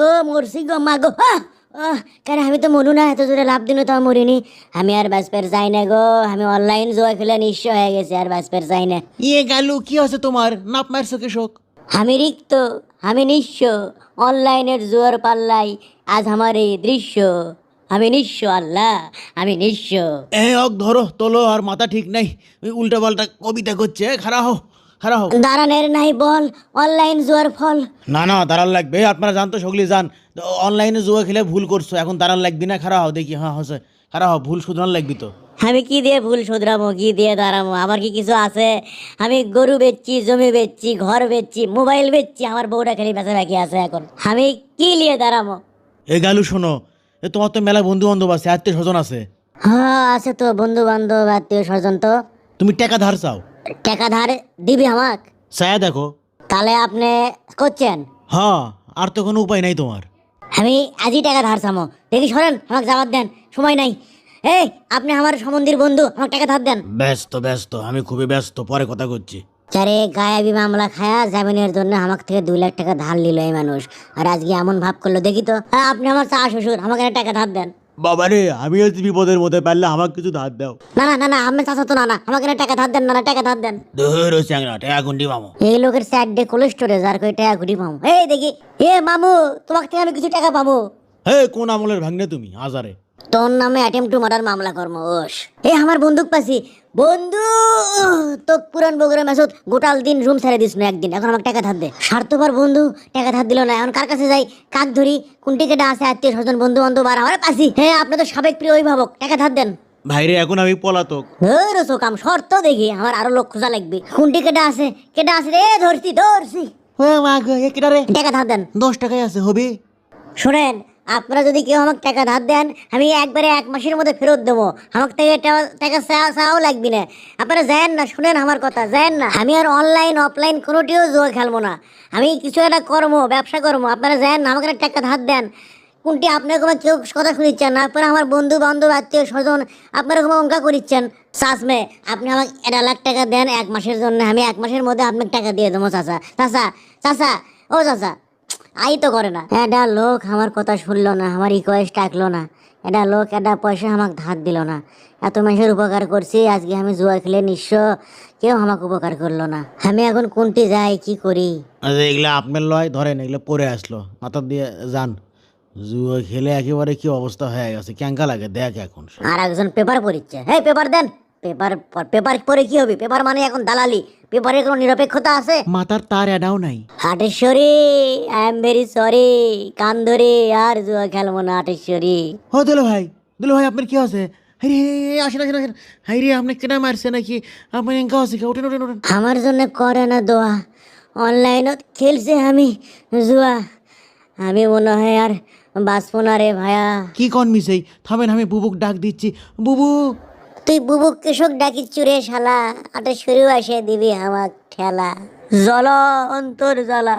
গো মরছি গো মা গো! কেন আমি তো মরু না এত জোরে লাভ দিন তো মরিনি আমি আর বাসপের চাই না গো। আমি অনলাইন জুয়া খেলে নিঃস্ব হয়ে গেছি আর বাসপের চাই না ইয়ে গালু কি আছে তোমার নাপ মারছো কৃষক আমি রিক্ত আমি নিঃস্ব অনলাইনের জোয়ার পাল্লাই আজ আমার এই দৃশ্য। আমি নিঃস্ব আল্লাহ আমি নিঃস্ব এ অক ধরো তোলো আর মাথা ঠিক নাই। উল্টা পাল্টা কবিতা করছে খারা হো খারা হো দাঁড়ানের নাই বল অনলাইন জোয়ার ফল। না না দাঁড়ান লাগবে। আপনারা জানতো সকলি যান অনলাইনে জুয়া খেলে ভুল করছ এখন দাঁড়ান লাগবি না খারা হও দেখি হ্যাঁ হসে খারা হও ভুল শুধরান লাগবি তো। আমি কি দিয়ে ভুল শুধরামো কি দিয়ে দাঁড়ামো আমার কি কিছু আছে? আমি গরু বেচছি জমি বেচছি ঘর বেচছি মোবাইল বেচছি আমার বউটা খালি বেচা বাকি আছে এখন। আমি কি নিয়ে দাঁড়ামো এ গালু শোনো এ তোমার তো মেলা বন্ধু বান্ধব আছে আত্মীয় স্বজন আছে। হ্যাঁ আছে তো বন্ধু বান্ধব আত্মীয় স্বজন তো। তুমি টাকা ধার চাও? টাকা ধার দিবি আমাক? ছায়া দেখো। তাহলে আপনি করছেন? হ্যাঁ আর তো কোনো উপায় নাই তোমার। আমি আজই টাকা ধার চামো দেখি সরেন আমাকে জবাব দেন সময় নাই। এই আপনি আমার সম্বন্ধীর বন্ধু আমাকে টাকা ধার দেন। ব্যস্ত ব্যস্ত আমি খুবই ব্যস্ত পরে কথা করছি। চারে গায়াবি মামলা খায়া জামিনের জন্য আমার থেকে দুই লাখ টাকা ধার নিল এই মানুষ। আর আজকে এমন ভাব করল দেখি তো। হ্যাঁ, আপনি আমার চা শ্বশুর আমাকে টাকা ধার দেন। বাবারে আমি আমিও বিপদের মধ্যে পারলে আমাকে কিছু ধার দাও। না না না না আমি চাচা তো না না আমাকে না টাকা ধার দেন না না টাকা ধার দেন। ধরো চ্যাংরা টাকা গুন্ডি মামো। এই লোকের স্যার ডে কোল্ড স্টোরেজ আর কই টাকা গুন্ডি পাবো এই দেখি এ মামু তোমাকে থেকে আমি কিছু টাকা পাবো। হে কোন আমলের ভাঙনে তুমি আজারে। তোর নামে অ্যাটেম্প টু মার্ডার মামলা কর্ম ওস এ আমার বন্দুক পাছি বন্ধু তো পুরান বগুড়া মেসুদ গোটাল দিন রুম ছেড়ে দিস না একদিন। এখন আমাকে টাকা ধার দে। স্বার্থপর বন্ধু টাকা ধার দিল না। এখন কার কাছে যাই? কাক ধরি? কোন টিকেটে আছে? আত্মীয় স্বজন বন্ধু বান্ধব আর আমার পাশি হ্যাঁ আপনি তো সাবেক প্রিয় অভিভাবক। টাকা ধার দেন। ভাইরে এখন আমি পলাতক। ধরো কাম শর্ত দেখি। আমার আরও লোক খোঁজা লাগবে। কোন টিকেটে আছে? কেটে আছে রে? ধরছি ধরছি। ও মা গো এ কিটা রে? টাকা ধার দেন। দশ টাকায় আছে হবে। শুনেন আপনারা যদি কেউ আমাকে টাকা ধার দেন, আমি একবারে এক মাসের মধ্যে ফেরত দেবো। আমাকে থেকে টাকা চাওয়া- চাওয়াও লাগবে না। আপনারা যায়েন না, শুনেন আমার কথা যায়েন না। আমি আর অনলাইন অফলাইন কোনোটিও জুয়া খেলব না। আমি কিছু একটা কর্ম ব্যবসা কর্ম আপনারা যায়েন না, আমাকে টাকা ধার দেন। কোনটি আপনার কোনো কেউ কথা শুনিচ্ছেন না? আপনারা আমার বন্ধু, বান্ধব, আত্মীয় স্বজন, আপনারা কোনো অঙ্কা করিচ্ছেন? চাষমে আপনি আমাকে এটা লাখ টাকা দেন এক মাসের জন্য। আমি এক মাসের মধ্যে আপনাকে টাকা দিয়ে দেবো, চাচা। চাচা চাচা, ও চাচা। আই তো করে না। এটা লোক আমার কথা শুনলো না আমার রিকোয়েস্ট ডাকলো না। এটা লোক এটা পয়সা আমাকে ধার দিল না। এত মাসের উপকার করছি আজকে আমি জুয়া খেলে নিঃস্ব। কেউ আমাকে উপকার করল না। আমি এখন কোনটি যাই কি করি? আচ্ছা এগুলো আপনার লয় ধরেন এগুলো পরে আসলো মাথা দিয়ে যান। জুয়া খেলে একেবারে কি অবস্থা হয়ে গেছে? ক্যাঙ্কা লাগে দেখ এখন। আর একজন পেপার পড়িচ্ছে। হ্যাঁ পেপার দেন। পেপার পেপার পরে কি হবে? পেপার মানে এখন দালালি। পেপারের কোনো নিরপেক্ষতা আছে? মাথার তার এডাও নাই। Hateshwari I am very sorry কান ধরে আর জুয়া খেলব না হাটেশ্বরী। ও দিল ভাই দিল ভাই আপনার কি আছে হাই রে আসেন আসেন আসেন। হাই রে আপনি কেনা মারছে নাকি? আপনার এঙ্কা আছে কি? ওঠেন ওঠেন ওঠেন আমার জন্য করে না দোয়া। অনলাইনত খেলছে আমি জুয়া। আমি মনে হয় আর বাঁচবো না রে ভায়া কি কন মিসাই? থামেন আমি বুবুক ডাক দিচ্ছি। বুবু! তুই বুবু কৃষক ডাকি চুরে শালা? আটা শুরু আসে দিবি আমার ঠেলা। জল অন্তর জ্বালা।